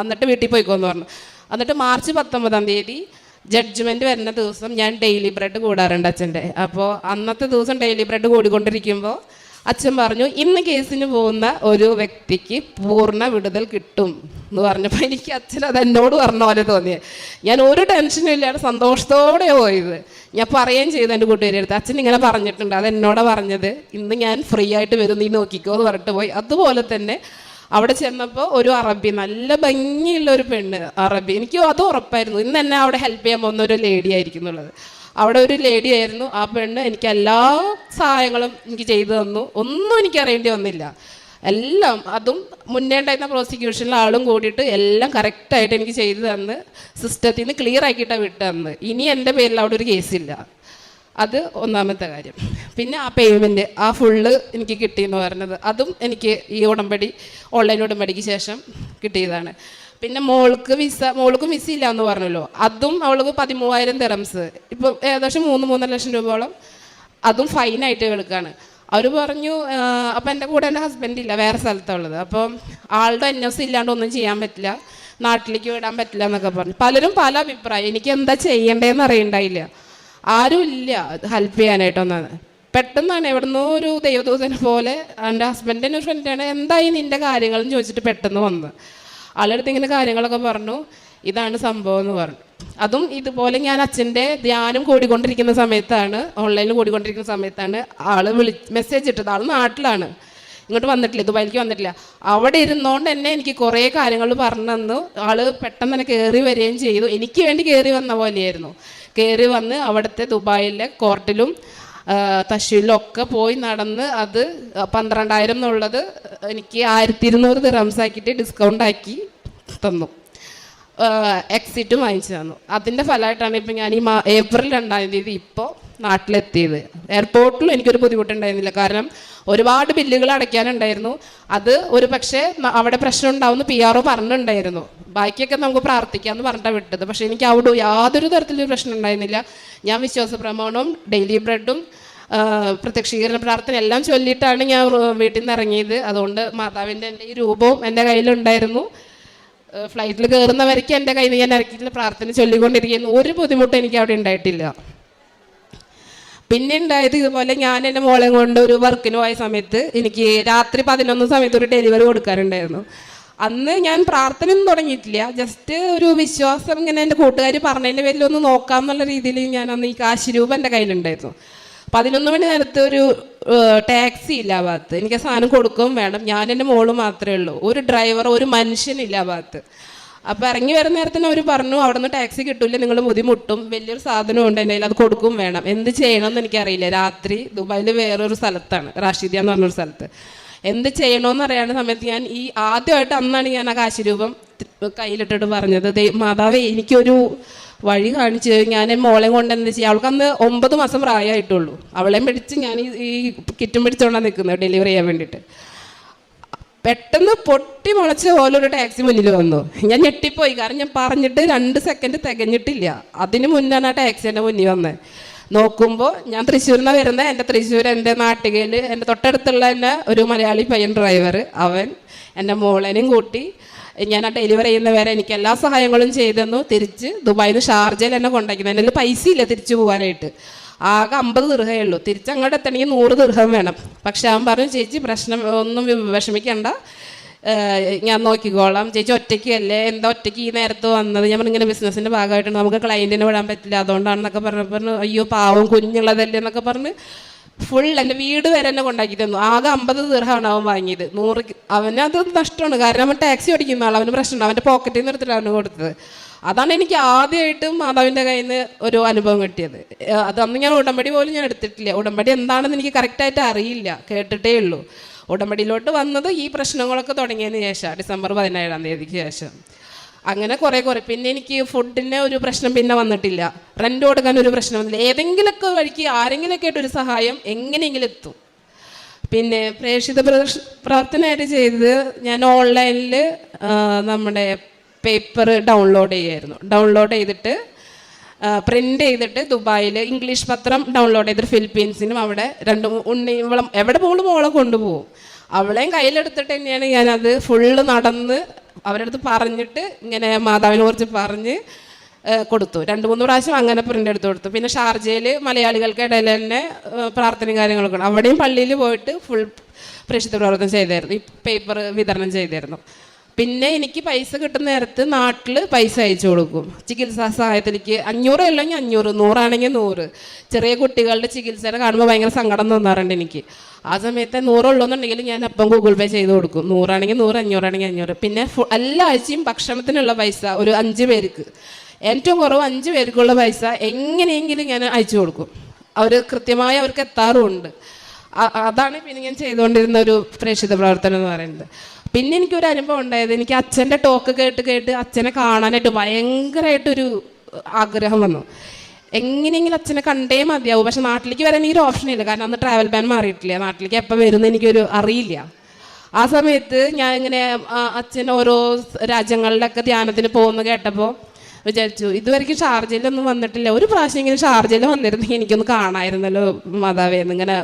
എന്നിട്ട് വീട്ടിൽ പോയിക്കോന്ന് പറഞ്ഞു. എന്നിട്ട് മാർച്ച് പത്തൊമ്പതാം തീയതി ജഡ്ജ്മെന്റ് വരുന്ന ദിവസം ഞാൻ ഡെയിലി ബ്രെഡ് കൂടാറുണ്ട് അച്ഛന്റെ. അപ്പോൾ അന്നത്തെ ദിവസം ഡെയിലി ബ്രെഡ് കൂടിക്കൊണ്ടിരിക്കുമ്പോൾ അച്ഛൻ പറഞ്ഞു ഇന്ന് കേസിന് പോകുന്ന ഒരു വ്യക്തിക്ക് പൂർണ വിടുതൽ കിട്ടും. എന്ന് പറഞ്ഞപ്പോൾ എനിക്ക് അച്ഛൻ അത് എന്നോട് പറഞ്ഞ പോലെ തോന്നിയത് ഞാൻ ഒരു ടെൻഷനും ഇല്ലാതെ സന്തോഷത്തോടെ പോയത്. ഞാൻ പറയുകയും ചെയ്തു എന്റെ കൂട്ടുകാരി അച്ഛൻ ഇങ്ങനെ പറഞ്ഞിട്ടുണ്ട്. അത് എന്നോട് പറഞ്ഞത്? ഇന്ന് ഞാൻ ഫ്രീ ആയിട്ട് വരും. നീ നോക്കിക്കോ എന്ന് പറഞ്ഞിട്ട് പോയി. അതുപോലെ തന്നെ അവിടെ ചെന്നപ്പോൾ ഒരു അറബി നല്ല ഭംഗിയുള്ള ഒരു പെണ്ണ് അറബി. എനിക്ക് അത് ഉറപ്പായിരുന്നു. ഇന്ന് എന്നെ അവിടെ ഹെൽപ്പ് ചെയ്യാൻ പോകുന്ന ഒരു ലേഡി ആയിരിക്കും എന്നുള്ളത്. അവിടെ ഒരു ലേഡി ആയിരുന്നു. ആ പെണ്ണ് എനിക്ക് എല്ലാ സഹായങ്ങളും എനിക്ക് ചെയ്തു തന്നു. ഒന്നും എനിക്ക് അറിയേണ്ടി വന്നില്ല. എല്ലാം അതും മുന്നേ ഉണ്ടായിരുന്ന പ്രോസിക്യൂഷനിൽ ആളും കൂടിയിട്ട് എല്ലാം കറക്റ്റായിട്ട് എനിക്ക് ചെയ്തു തന്ന്. സിസ്റ്റത്തിൽ നിന്ന് ക്ലിയർ ആക്കിയിട്ടാണ് വിട്ടു തന്നത് ഇനി എന്റെ പേരിൽ അവിടെ ഒരു കേസില്ല അത് ഒന്നാമത്തെ കാര്യം. പിന്നെ ആ പേയ്മെന്റ് ആ ഫുള്ള് എനിക്ക് കിട്ടിയെന്ന് പറഞ്ഞത്. അതും എനിക്ക് ഈ ഉടമ്പടി ഓൺലൈൻ ഉടമ്പടിക്ക് ശേഷം കിട്ടിയതാണ്. പിന്നെ മോൾക്ക് വിസ മോൾക്കും വിസ ഇല്ല എന്ന് പറഞ്ഞല്ലോ. അതും അവൾക്ക് പതിമൂവായിരം തെറംസ് ഇപ്പം ഏകദേശം മൂന്ന് മൂന്നര ലക്ഷം രൂപയോളം അതും ഫൈനായിട്ട് കിടക്കുകയാണ് അവർ പറഞ്ഞു അപ്പം എന്റെ കൂടെ എന്റെ ഹസ്ബൻഡ് ഇല്ല വേറെ സ്ഥലത്തുള്ളത്. അപ്പം ആളുടെ എൻ എസ് ഇല്ലാണ്ട് ഒന്നും ചെയ്യാൻ പറ്റില്ല നാട്ടിലേക്ക് വിടാൻ പറ്റില്ല എന്നൊക്കെ പറഞ്ഞു. പലരും പല അഭിപ്രായം എനിക്ക് എന്താ ചെയ്യേണ്ടതെന്ന് അറിയണ്ടായില്ല. ആരും ഇല്ല ഹെൽപ്പ് ചെയ്യാനായിട്ടൊന്നാണ് പെട്ടെന്നാണ് എവിടുന്നോ ഒരു ദൈവദൂതനെ പോലെ എന്റെ ഹസ്ബൻഡിന്റെ ഒരു ഫ്രണ്ടാണ് എന്തായി നിന്റെ കാര്യങ്ങളെന്ന് ചോദിച്ചിട്ട് പെട്ടെന്ന് വന്ന്. ആളടുത്ത് ഇങ്ങനെ കാര്യങ്ങളൊക്കെ പറഞ്ഞു. ഇതാണ് സംഭവം എന്ന് പറഞ്ഞു. അതും ഇതുപോലെ ഞാൻ അച്ഛന്റെ ധ്യാനം കൂടിക്കൊണ്ടിരിക്കുന്ന സമയത്താണ് ഓൺലൈനിൽ കൂടിക്കൊണ്ടിരിക്കുന്ന സമയത്താണ് ആൾ വിളി മെസ്സേജ് ഇട്ടത്. ആൾ നാട്ടിലാണ്. ഇങ്ങോട്ട് വന്നിട്ടില്ല ദുബായിലേക്ക് വന്നിട്ടില്ല. അവിടെ ഇരുന്നോണ്ട് തന്നെ എനിക്ക് കുറേ കാര്യങ്ങൾ പറഞ്ഞു തന്നു. ആൾ പെട്ടെന്ന് തന്നെ കയറി വരികയും ചെയ്തു. എനിക്ക് വേണ്ടി കയറി വന്ന പോലെയായിരുന്നു. കയറി വന്ന് അവിടുത്തെ ദുബായിലെ കോർട്ടിലും തശ്ശൂരിലും ഒക്കെ പോയി നടന്ന് അത് പന്ത്രണ്ടായിരം എന്നുള്ളത് എനിക്ക് ആയിരത്തി ഇരുന്നൂറ് ദിറംസ് ആക്കിയിട്ട് ഡിസ്കൗണ്ട് ആക്കി തന്നു എക്സിറ്റും വാങ്ങിച്ചു തന്നു. അതിന്റെ ഫലമായിട്ടാണ് ഇപ്പം ഞാൻ ഈ ഏപ്രിൽ രണ്ടാം തീയതി ഇപ്പോൾ നാട്ടിലെത്തിയത്. എയർപോർട്ടിലും എനിക്കൊരു ബുദ്ധിമുട്ടുണ്ടായിരുന്നില്ല. കാരണം ഒരുപാട് ബില്ലുകൾ അടയ്ക്കാനുണ്ടായിരുന്നു. അത് ഒരു പക്ഷേ അവിടെ പ്രശ്നം ഉണ്ടാവുമെന്ന് പി ആർ ഒ പറഞ്ഞിട്ടുണ്ടായിരുന്നു. ബാക്കിയൊക്കെ നമുക്ക് പ്രാർത്ഥിക്കാമെന്ന് പറഞ്ഞിട്ടാണ് വിട്ടത്. പക്ഷേ എനിക്ക് അവിടെ യാതൊരു തരത്തിലൊരു പ്രശ്നം ഉണ്ടായിരുന്നില്ല. ഞാൻ വിശ്വാസ പ്രമാണവും ഡെയിലി ബ്രെഡും പ്രത്യക്ഷീകരണ പ്രാർത്ഥന എല്ലാം ചൊല്ലിയിട്ടാണ് ഞാൻ വീട്ടിൽ നിന്ന് ഇറങ്ങിയത്. അതുകൊണ്ട് മാതാവിന്റെ എന്റെ ഈ രൂപവും എന്റെ കയ്യിലുണ്ടായിരുന്നു. ഫ്ലൈറ്റിൽ കയറുന്നവരേക്കും എന്റെ കയ്യിൽ നിന്ന് ഞാൻ ഇറക്കിയിട്ടുള്ള പ്രാർത്ഥന ചൊല്ലിക്കൊണ്ടിരിക്കുന്നു. ഒരു ബുദ്ധിമുട്ടും എനിക്ക് അവിടെ ഉണ്ടായിട്ടില്ല. പിന്നെ ഉണ്ടായത് ഇതുപോലെ ഞാൻ എന്റെ മോളെ കൊണ്ട് ഒരു വർക്കിന് പോയ സമയത്ത് എനിക്ക് രാത്രി പതിനൊന്ന് സമയത്ത് ഒരു ഡെലിവറി കൊടുക്കാറുണ്ടായിരുന്നു. അന്ന് ഞാൻ പ്രാർത്ഥനയൊന്നും തുടങ്ങിയിട്ടില്ല. ജസ്റ്റ് ഒരു വിശ്വാസം ഇങ്ങനെ എന്റെ കൂട്ടുകാർ പറഞ്ഞതിന്റെ പേരിൽ ഒന്ന് നോക്കാം എന്നുള്ള രീതിയിൽ ഞാൻ അന്ന് ഈ കാശി രൂപ എന്റെ കയ്യിലുണ്ടായിരുന്നു. പതിനൊന്ന് മണി നേരത്തെ ഒരു ടാക്സി ഇല്ല ആ ഭാഗത്ത്. എനിക്ക് സാധനം കൊടുക്കുകയും വേണം. ഞാൻ എന്റെ മോൾ മാത്രമേ ഉള്ളൂ. ഒരു ഡ്രൈവർ ഒരു മനുഷ്യനില്ല ആ ഭാഗത്ത്. അപ്പോൾ ഇറങ്ങി വരുന്ന നേരത്തിന് അവർ പറഞ്ഞു അവിടെ നിന്ന് ടാക്സി കിട്ടില്ല നിങ്ങൾ ബുദ്ധിമുട്ടും വലിയൊരു സാധനം ഉണ്ട് എന്റെ അത് കൊടുക്കും വേണം. എന്ത് ചെയ്യണം ചെയ്യണമെന്ന് എനിക്കറിയില്ല. രാത്രി ദുബായിൽ വേറൊരു സ്ഥലത്താണ് റാഷിദ എന്ന് പറഞ്ഞൊരു സ്ഥലത്ത്. എന്ത് ചെയ്യണമെന്ന് അറിയാവുന്ന സമയത്ത് ഞാൻ ഈ ആദ്യമായിട്ട് അന്നാണ് ഞാൻ ആ കാശിരൂപം കയ്യിലിട്ടിട്ട് പറഞ്ഞത്. "ദേ, മാതാവേ എനിക്കൊരു വഴി കാണിച്ച് ഞാൻ മോളെ കൊണ്ട് എന്താ ചെയ്യുക അവൾക്ക് അന്ന് ഒമ്പത് മാസം പ്രായമായിട്ടുള്ളൂ. അവളെയും പിടിച്ച് ഞാൻ ഈ കിറ്റും പിടിച്ചോണ്ടാണ് നിൽക്കുന്നത് ഡെലിവറി ചെയ്യാൻ വേണ്ടിയിട്ട്. പെട്ടെന്ന് പൊട്ടി മുളച്ച പോലെ ഒരു ടാക്സി മുന്നിൽ വന്നു. ഞാൻ ഞെട്ടിപ്പോയി. കാരണം ഞാൻ പറഞ്ഞിട്ട് രണ്ട് സെക്കൻഡ് തികഞ്ഞിട്ടില്ല. അതിന് മുന്നാണ് ആ ടാക്സി എന്റെ മുന്നിൽ വന്നത് നോക്കുമ്പോൾ ഞാൻ തൃശ്ശൂരിൽ നിന്ന് വരുന്നത് എന്റെ തൃശ്ശൂർ എന്റെ നാട്ടികയിൽ എന്റെ തൊട്ടടുത്തുള്ള തന്നെ ഒരു മലയാളി പയ്യൻ ഡ്രൈവർ അവൻ എന്റെ മോളനും കൂട്ടി ഞാൻ ആ ഡെലിവറി ചെയ്യുന്നവരെ എനിക്ക് എല്ലാ സഹായങ്ങളും ചെയ്തെന്നു. തിരിച്ച് ദുബായിൽ നിന്ന് ഷാർജയിൽ എന്നെ കൊണ്ടാക്കി എന്റെ പൈസ ഇല്ല തിരിച്ചു പോകാനായിട്ട് ആകെ അമ്പത് ദീർഘമേ ഉള്ളൂ. തിരിച്ചങ്ങോട്ട് എത്തണമെങ്കിൽ നൂറ് ദീർഘം വേണം. പക്ഷെ അവൻ പറഞ്ഞു ചേച്ചി പ്രശ്നം ഒന്നും വിഷമിക്കണ്ട. ഞാൻ നോക്കിക്കോളാം. ചേച്ചി ഒറ്റയ്ക്കല്ലേ എന്താ ഒറ്റയ്ക്ക് ഈ നേരത്ത് വന്നത്? ഞാൻ ഇങ്ങനെ ബിസിനസ്സിന്റെ ഭാഗമായിട്ടുണ്ട് നമുക്ക് ക്ലയന്റിനെ വിടാൻ പറ്റില്ല. അതുകൊണ്ടാണെന്നൊക്കെ പറഞ്ഞു പറഞ്ഞു അയ്യോ പാവം കുഞ്ഞുള്ളതല്ലേ? എന്നൊക്കെ പറഞ്ഞ് ഫുൾ എന്റെ വീട് വരെ എന്നെ കൊണ്ടാക്കി തന്നു. ആകെ അമ്പത് ദീർഘമാണ് അവൻ വാങ്ങിയത്. നൂറ് അവനത് നഷ്ടമാണ്. കാരണം അവൻ ടാക്സി ഓടിക്കുന്ന ആൾ അവന് പ്രശ്നമുണ്ട്. അവന്റെ പോക്കറ്റിൽ നിന്ന് എടുത്തിട്ട് അവന് കൊടുത്തത്. അതാണ് എനിക്ക് ആദ്യമായിട്ടും മാതാവിന്റെ കയ്യിൽ നിന്ന് ഒരു അനുഭവം കിട്ടിയത്. ഏഹ് അത് അന്ന് ഞാൻ ഉടമ്പടി പോലും ഞാൻ എടുത്തിട്ടില്ല. ഉടമ്പടി എന്താണെന്ന് എനിക്ക് കറക്റ്റായിട്ട് അറിയില്ല. കേട്ടിട്ടേ ഉള്ളൂ. ഉടമ്പടിയിലോട്ട് വന്നത് ഈ പ്രശ്നങ്ങളൊക്കെ തുടങ്ങിയതിന് ശേഷം ഡിസംബർ പതിനേഴാം തീയതിക്ക് ശേഷം. അങ്ങനെ കുറേ കുറേ. പിന്നെ എനിക്ക് ഫുഡിന് ഒരു പ്രശ്നം പിന്നെ വന്നിട്ടില്ല. റെന്റ് കൊടുക്കാൻ ഒരു പ്രശ്നം വന്നില്ല. ഏതെങ്കിലുമൊക്കെ വഴിക്ക് ആരെങ്കിലുമൊക്കെ ആയിട്ടൊരു സഹായം എങ്ങനെയെങ്കിലും എത്തും. പിന്നെ പ്രേക്ഷിത പ്രദർശ- പ്രവർത്തനമായിട്ട് ചെയ്തത് ഞാൻ ഓൺലൈനിൽ നമ്മുടെ പേപ്പർ ഡൗൺലോഡ് ചെയ്യായിരുന്നു. ഡൗൺലോഡ് ചെയ്തിട്ട് പ്രിന്റ് ചെയ്തിട്ട് ദുബായിൽ ഇംഗ്ലീഷ് പത്രം ഡൗൺലോഡ് ചെയ്തിട്ട് ഫിലിപ്പീൻസിനും അവിടെ രണ്ട് ഉണ്ണി ഇവളെ എവിടെ പോകുമ്പോൾ മോളെ കൊണ്ടുപോകും. അവളെയും കയ്യിലെടുത്തിട്ട് തന്നെയാണ് ഞാനത് ഫുള്ള് നടന്ന് അവരടുത്ത് പറഞ്ഞിട്ട് ഇങ്ങനെ മാതാവിനെ കുറിച്ച് പറഞ്ഞ് കൊടുത്തു. രണ്ട് മൂന്ന് പ്രാവശ്യം അങ്ങനെ പ്രിന്റ് എടുത്ത് കൊടുത്തു. പിന്നെ ഷാർജയിൽ മലയാളികൾക്ക് ഇടയിൽ തന്നെ പ്രാർത്ഥനയും കാര്യങ്ങളൊക്കെ അവിടെയും പള്ളിയിൽ പോയിട്ട് ഫുൾ പ്രേക്ഷിത പ്രവർത്തനം ചെയ്തായിരുന്നു. ഈ പേപ്പർ വിതരണം ചെയ്തായിരുന്നു. പിന്നെ എനിക്ക് പൈസ കിട്ടുന്ന നേരത്ത് നാട്ടിൽ പൈസ അയച്ചു കൊടുക്കും. ചികിത്സാ സഹായത്തിലേക്ക് അഞ്ഞൂറ് അല്ലെങ്കിൽ അഞ്ഞൂറ് നൂറാണെങ്കിൽ നൂറ്. ചെറിയ കുട്ടികളുടെ ചികിത്സയുടെ കാണുമ്പോൾ ഭയങ്കര സങ്കടം തോന്നാറുണ്ട് എനിക്ക്. ആ സമയത്ത് നൂറുള്ളൂന്നുണ്ടെങ്കിൽ ഞാൻ അപ്പം ഗൂഗിൾ പേ ചെയ്ത് കൊടുക്കും. നൂറാണെങ്കിൽ നൂറ് അഞ്ഞൂറാണെങ്കിൽ അഞ്ഞൂറ്. പിന്നെ എല്ലാ ആഴ്ചയും ഭക്ഷണത്തിനുള്ള പൈസ ഒരു അഞ്ച് പേർക്ക്. ഏറ്റവും കുറവ് അഞ്ച് പേർക്കുള്ള പൈസ എങ്ങനെയെങ്കിലും ഞാൻ അയച്ചു കൊടുക്കും. അവർ കൃത്യമായി അവർക്ക് എത്താറുമുണ്ട്. അതാണ് പിന്നെ ഞാൻ ചെയ്തുകൊണ്ടിരുന്ന ഒരു പ്രേക്ഷിത പ്രവർത്തനം എന്ന് പറയുന്നത്. പിന്നെ എനിക്കൊരു അനുഭവം ഉണ്ടായത് എനിക്ക് അച്ഛന്റെ ടോക്ക് കേട്ട് കേട്ട് അച്ഛനെ കാണാനായിട്ട് ഭയങ്കരമായിട്ടൊരു ആഗ്രഹം വന്നു. എങ്ങനെയെങ്കിലും അച്ഛനെ കണ്ടേ മതിയാവും. പക്ഷെ നാട്ടിലേക്ക് വരാൻ ഈ ഒരു ഓപ്ഷൻ ഇല്ല. കാരണം അന്ന് ട്രാവൽ ബാൻ മാറിയിട്ടില്ല. നാട്ടിലേക്ക് എപ്പോൾ വരുന്ന എനിക്കൊരു അറിയില്ല. ആ സമയത്ത് ഞാൻ ഇങ്ങനെ അച്ഛൻ ഓരോ രാജ്യങ്ങളിലൊക്കെ ധ്യാനത്തിന് പോകുന്നു കേട്ടപ്പോൾ വിചാരിച്ചു ഇതുവരെയ്ക്കും ഷാർജയിലൊന്നും വന്നിട്ടില്ല. ഒരു പ്രാവശ്യം ഇങ്ങനെ ഷാർജയിൽ വന്നിരുന്നെങ്കിൽ എനിക്കൊന്ന് കാണാമായിരുന്നല്ലോ മാതാവേന്ന് ഇങ്ങനെ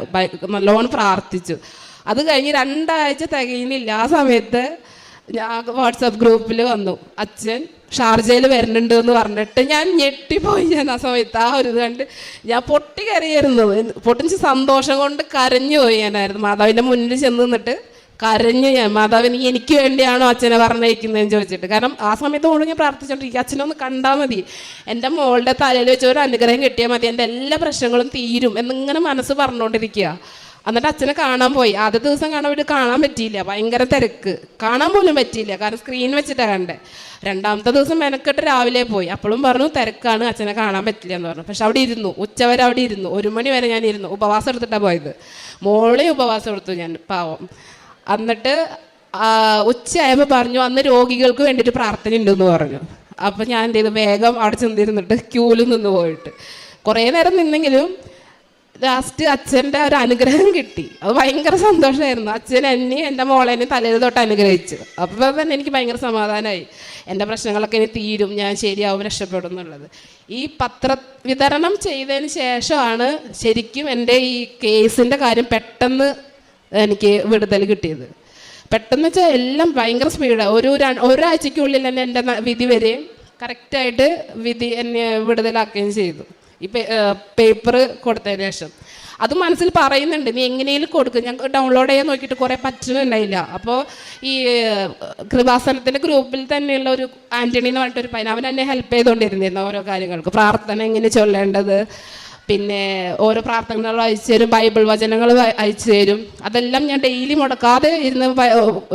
നല്ലോണം പ്രാർത്ഥിച്ചു. അത് കഴിഞ്ഞ് രണ്ടാഴ്ച തികയുന്നില്ല. ആ സമയത്ത് ഞാൻ വാട്സപ്പ് ഗ്രൂപ്പിൽ വന്നു. അച്ഛൻ ഷാർജയിൽ വരുന്നുണ്ട് എന്ന് പറഞ്ഞിട്ട് ഞാൻ ഞെട്ടിപ്പോയി ഞാൻ ആ സമയത്ത്. ആ ഒരു ഇത് കണ്ട് ഞാൻ പൊട്ടി കരയായിരുന്നു. പൊട്ടിച്ച് സന്തോഷം കൊണ്ട് കരഞ്ഞു പോയി ഞാനായിരുന്നു. മാതാവിന്റെ മുന്നിൽ ചെന്ന് നിന്നിട്ട് കരഞ്ഞു ഞാൻ. മാതാവിന് എനിക്ക് വേണ്ടിയാണോ അച്ഛനെ പറഞ്ഞയക്കുന്നതെന്ന് ചോദിച്ചിട്ട്? കാരണം ആ സമയത്ത് മുഴുവൻ ഞാൻ പ്രാർത്ഥിച്ചോണ്ടിരിക്കുക. അച്ഛനൊന്ന് കണ്ടാൽ മതി. എന്റെ മോളുടെ തലയിൽ വെച്ച് ഒരു അനുഗ്രഹം കിട്ടിയാൽ മതി. എന്റെ എല്ലാ പ്രശ്നങ്ങളും തീരും എന്നിങ്ങനെ മനസ്സ് പറഞ്ഞുകൊണ്ടിരിക്കുക എന്നിട്ട് അച്ഛനെ കാണാൻ പോയി. ആദ്യത്തെ ദിവസം കാണാൻ വേണ്ടി കാണാൻ പറ്റിയില്ല. ഭയങ്കര തിരക്ക്. കാണാൻ പോലും പറ്റിയില്ല. കാരണം സ്ക്രീൻ വെച്ചിട്ടാണ് കണ്ടേ. രണ്ടാമത്തെ ദിവസം മെനക്കെട്ട് രാവിലെ പോയി. അപ്പോഴും പറഞ്ഞു തിരക്കാണ്. അച്ഛനെ കാണാൻ പറ്റില്ല എന്ന് പറഞ്ഞു. പക്ഷെ അവിടെ ഇരുന്നു. ഉച്ചവരെ അവിടെ ഇരുന്നു. ഒരു മണി വരെ ഞാൻ ഇരുന്നു. ഉപവാസം എടുത്തിട്ടാണ് പോയത്. മോളെ ഉപവാസം എടുത്തു ഞാൻ പാവം. എന്നിട്ട് ഉച്ചയായപ്പോൾ പറഞ്ഞു അന്ന് രോഗികൾക്ക് വേണ്ടിയിട്ട് പ്രാർത്ഥന ഉണ്ടെന്ന് പറഞ്ഞു. അപ്പം ഞാൻ എന്ത് ചെയ്തു? വേഗം അവിടെ ചെന്നിരുന്നിട്ട് ക്യൂവിൽ നിന്ന് പോയിട്ട്. കുറേ നേരം നിന്നെങ്കിലും ലാസ്റ്റ് അച്ഛന്റെ ഒരു അനുഗ്രഹം കിട്ടി. അത് ഭയങ്കര സന്തോഷമായിരുന്നു അച്ഛൻ എന്നെ എന്റെ മോളെന്നെ തലയിൽ തൊട്ട് അനുഗ്രഹിച്ചു. അപ്പോൾ തന്നെ എനിക്ക് ഭയങ്കര സമാധാനമായി എന്റെ പ്രശ്നങ്ങളൊക്കെ ഇനി തീരും ഞാൻ ശരിയാവും രക്ഷപ്പെടും എന്നുള്ളത്. ഈ പത്ര വിതരണം ചെയ്തതിന് ശേഷമാണ് ശരിക്കും എന്റെ ഈ കേസിന്റെ കാര്യം പെട്ടെന്ന് എനിക്ക് വിടുതൽ കിട്ടിയത്. പെട്ടെന്ന് വെച്ചാൽ എല്ലാം ഭയങ്കര സ്പീഡാണ് ഒരു ഒരാഴ്ചയ്ക്കുള്ളിൽ തന്നെ എന്റെ വിധി വരെയും കറക്റ്റായിട്ട് വിധി എന്നെ വിടുതലാക്കുകയും ചെയ്തു. ഈ പേപ്പർ കൊടുത്തതിന് ശേഷം. അത് മനസ്സിൽ പറയുന്നുണ്ട് നീ എങ്ങനെയും കൊടുക്കും. ഞാൻ ഡൗൺലോഡ് ചെയ്യാൻ നോക്കിയിട്ട് കുറേ പറ്റുന്നുണ്ടായില്ല. അപ്പോൾ ഈ കൃപാസനത്തിന്റെ ഗ്രൂപ്പിൽ തന്നെയുള്ള ഒരു ആന്റണി എന്ന് പറഞ്ഞിട്ടൊരു പയ്യൻ അവൻ എന്നെ ഹെൽപ്പ് ചെയ്തുകൊണ്ടിരുന്നിരുന്നു ഓരോ കാര്യങ്ങൾക്ക്. പ്രാർത്ഥന എങ്ങനെ ചൊല്ലേണ്ടത്? പിന്നെ ഓരോ പ്രാർത്ഥനകൾ അയച്ചു തരും ബൈബിൾ വചനങ്ങൾ അയച്ചു തരും. അതെല്ലാം ഞാൻ ഡെയിലി മുടക്കാതെ ഇരുന്ന്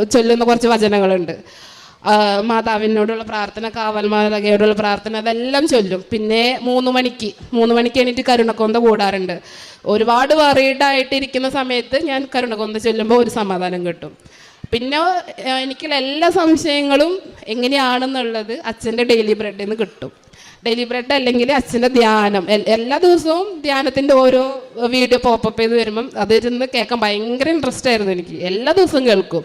ചൊല്ലുന്ന കുറച്ച് വചനങ്ങളുണ്ട്. മാതാവിനോടുള്ള പ്രാർത്ഥന കാവൽമാലകയോടുള്ള പ്രാർത്ഥന അതെല്ലാം ചൊല്ലും. പിന്നെ മൂന്ന് മണിക്ക് മൂന്ന് മണിക്ക് എണീറ്റ് കരുണക്കൊന്ത കൂടാറുണ്ട്. ഒരുപാട് വറീഡായിട്ടിരിക്കുന്ന സമയത്ത് ഞാൻ കരുണക്കൊന്ത ചൊല്ലുമ്പോൾ ഒരു സമാധാനം കിട്ടും. പിന്നെ എനിക്കുള്ള എല്ലാ സംശയങ്ങളും എങ്ങനെയാണെന്നുള്ളത് അച്ഛന്റെ ഡെയിലി ബ്രെഡിൽ നിന്ന് കിട്ടും. ഡെയിലി ബ്രെഡ് അല്ലെങ്കിൽ അച്ഛന്റെ ധ്യാനം. എല്ലാ ദിവസവും ധ്യാനത്തിന്റെ ഓരോ വീഡിയോ പോപ്പപ്പ് ചെയ്ത് വരുമ്പം അതിരുന്ന് കേൾക്കാൻ ഭയങ്കര ഇൻട്രസ്റ്റ് ആയിരുന്നു എനിക്ക്. എല്ലാ ദിവസവും കേൾക്കും.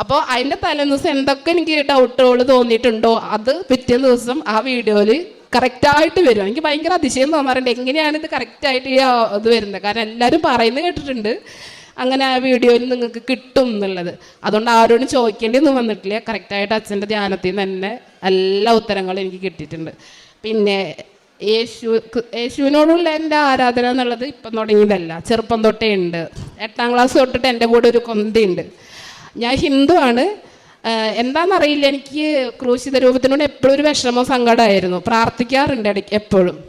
അപ്പോൾ അതിന്റെ തലേന്ന് ദിവസം എന്തൊക്കെ എനിക്ക് ഡൗട്ടുകൾ തോന്നിയിട്ടുണ്ടോ അത് പിറ്റേ ദിവസം ആ വീഡിയോയിൽ കറക്റ്റായിട്ട് വരും. എനിക്ക് ഭയങ്കര അതിശയം തോന്നാറുണ്ട്. എങ്ങനെയാണ് ഇത് കറക്റ്റായിട്ട് ഈ ഇത് വരുന്നത്? കാരണം എല്ലാവരും പറയുന്നത് കേട്ടിട്ടുണ്ട്. അങ്ങനെ ആ വീഡിയോയിൽ നിങ്ങൾക്ക് കിട്ടും എന്നുള്ളത്. അതുകൊണ്ട് ആരോടും ചോദിക്കേണ്ടിയൊന്നും വന്നിട്ടില്ല. കറക്റ്റായിട്ട് അച്ഛന്റെ ധ്യാനത്തിൽ നിന്ന് തന്നെ എല്ലാ ഉത്തരങ്ങളും എനിക്ക് കിട്ടിയിട്ടുണ്ട്. പിന്നെ യേശു യേശുവിനോടുള്ള എന്റെ ആരാധന എന്നുള്ളത് ഇപ്പം തുടങ്ങിയതല്ല. ചെറുപ്പം തൊട്ടേ ഉണ്ട്. എട്ടാം ക്ലാസ് തൊട്ടിട്ട് എന്റെ കൂടെ ഒരു കൊന്തയുണ്ട് ഞാൻ ഹിന്ദുവാണ് എന്താണെന്നറിയില്ല എനിക്ക് ക്രൂശിത രൂപത്തിനോട് എപ്പോഴും ഒരു വിഷമം സങ്കടമായിരുന്നു. പ്രാർത്ഥിക്കാറുണ്ട് ഇടയ്ക്ക് എപ്പോഴും.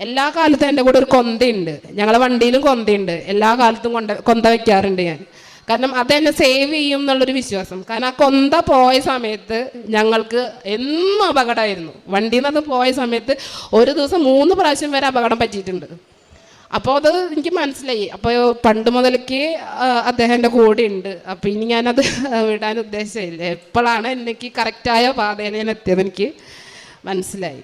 എല്ലാ കാലത്തും എന്റെ കൂടെ ഒരു കൊന്തയുണ്ട്. ഞങ്ങളെ വണ്ടിയിലും കൊന്തയുണ്ട്. എല്ലാ കാലത്തും കൊണ്ട കൊന്ത വയ്ക്കാറുണ്ട് ഞാൻ. കാരണം അതെന്നെ സേവ് ചെയ്യും എന്നുള്ളൊരു വിശ്വാസം. കാരണം ആ കൊന്ത പോയ സമയത്ത് ഞങ്ങൾക്ക് എന്നും അപകടമായിരുന്നു. വണ്ടിയിൽ നിന്ന് പോയ സമയത്ത് ഒരു ദിവസം മൂന്ന് പ്രാവശ്യം വരെ അപകടം പറ്റിയിട്ടുണ്ട്. അപ്പോൾ അത് എനിക്ക് മനസ്സിലായി. അപ്പോൾ പണ്ട് മുതൽക്ക് അദ്ദേഹന്റെ കൂടെ ഉണ്ട്. അപ്പോൾ ഇനി ഞാനത് വിടാൻ ഉദ്ദേശമില്ല എപ്പോഴാണ് എനിക്ക് കറക്റ്റായ പാതയിൽ ഞാൻ എത്തിയത് എനിക്ക് മനസ്സിലായി.